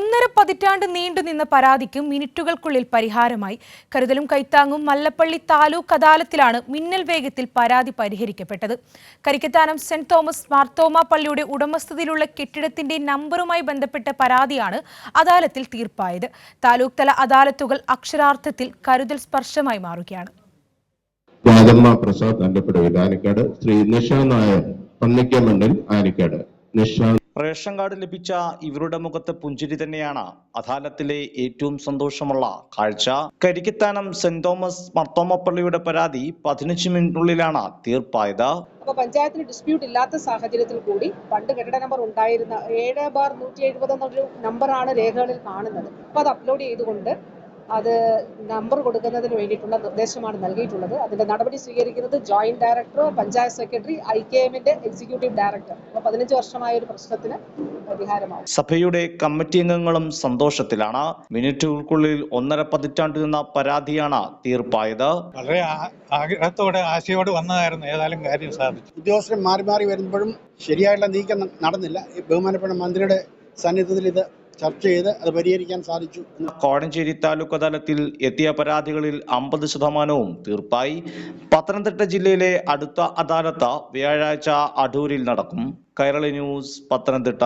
ഒന്നര പതിറ്റാണ്ട് നീണ്ടുനിന്ന പരാതിക്ക് മിനിറ്റുകൾക്കുള്ളിൽ പരിഹാരമായി. കരുതലും കൈത്താങ്ങും മല്ലപ്പള്ളി താലൂക്ക് അദാലത്തിലാണ് മിന്നൽ വേഗത്തിൽ പരാതി പരിഹരിക്കപ്പെട്ടത്. കരിക്കത്താനം സെന്റ് തോമസ് മാർത്തോമ പള്ളിയുടെ ഉടമസ്ഥതയിലുള്ള കെട്ടിടത്തിന്റെ നമ്പറുമായി ബന്ധപ്പെട്ട പരാതിയാണ് അദാലത്തിൽ തീർപ്പായത്. താലൂക്ക് തല അദാലത്തുകൾ അക്ഷരാർത്ഥത്തിൽ കരുതൽ സ്പർശമായി മാറുകയാണ്. പ്രസാദ് ആനിക്കാട്. ശ്രീ നിഷ നായർ നിഷ റേഷൻ കാർഡ് ലഭിച്ച ഇവരുടെ മുഖത്തെ പുഞ്ചിരി തന്നെയാണ് അദാലത്തിലെ ഏറ്റവും സന്തോഷമുള്ള കാഴ്ച. കരിക്കത്താനം സെന്റ് തോമസ് മർത്തോമപ്പള്ളിയുടെ പരാതി പതിനഞ്ച് മിനിറ്റിനുള്ളിലാണ് തീർപ്പായത്. അപ്പൊ പഞ്ചായത്തിന് ഡിസ്പ്യൂട്ട് ഇല്ലാത്ത സാഹചര്യത്തിൽ കൂടി പണ്ട് കെട്ടിട നമ്പർ ഉണ്ടായിരുന്ന ഏഴ് ബാർ നൂറ്റി എഴുപത് എന്നൊരു നമ്പറാണ് രേഖകളിൽ കാണുന്നത്. അപ്പൊ അത് അപ്ലോഡ് ചെയ്തുകൊണ്ട് അത് നമ്പർ കൊടുക്കുന്നതിന് വേണ്ടിയിട്ടുള്ള നിർദ്ദേശമാണ് നൽകിയിട്ടുള്ളത്. അതിന്റെ നടപടി സ്വീകരിക്കുന്നത് joint director panchayat secretary I K എമ്മിന്റെ എക്സിക്യൂട്ടീവ് ഡയറക്ടർ അപ്പൊ പതിനഞ്ച് വർഷമായ ഒരു പ്രശ്നത്തിന് പരിഹാരമാവും. സഭയുടെ കമ്മിറ്റി അംഗങ്ങളും സന്തോഷത്തിലാണ്. മിനിറ്റുകൾക്കുള്ളിൽ ഒന്നര പതിറ്റാണ്ടിൽ നിന്ന പരാതിയാണ് തീർപ്പായത്. വളരെ ആഗ്രഹത്തോടെ ആശയോട് വന്നതായിരുന്നു ഏതായാലും കാര്യം സാധിച്ചു. ഉദ്യോഗസ്ഥർ മാറി മാറി വരുമ്പോഴും ശരിയായിട്ടുള്ള നീക്കം നടന്നില്ല. ഈ ബഹുമാനപ്പെട്ട മന്ത്രിയുടെ സാന്നിധ്യത്തിൽ ഇത് ചർച്ച ചെയ്ത് അത് പരിഹരിക്കാൻ സാധിച്ചു കോടഞ്ചേരി താലൂക്ക് അദാലത്തിൽ എത്തിയ പരാതികളിൽ അമ്പത് ശതമാനവും തീർപ്പായി. പത്തനംതിട്ട ജില്ലയിലെ അടുത്ത അദാലത്ത് വ്യാഴാഴ്ച അടൂരിൽ നടക്കും. കൈരളി ന്യൂസ് പത്തനംതിട്ട.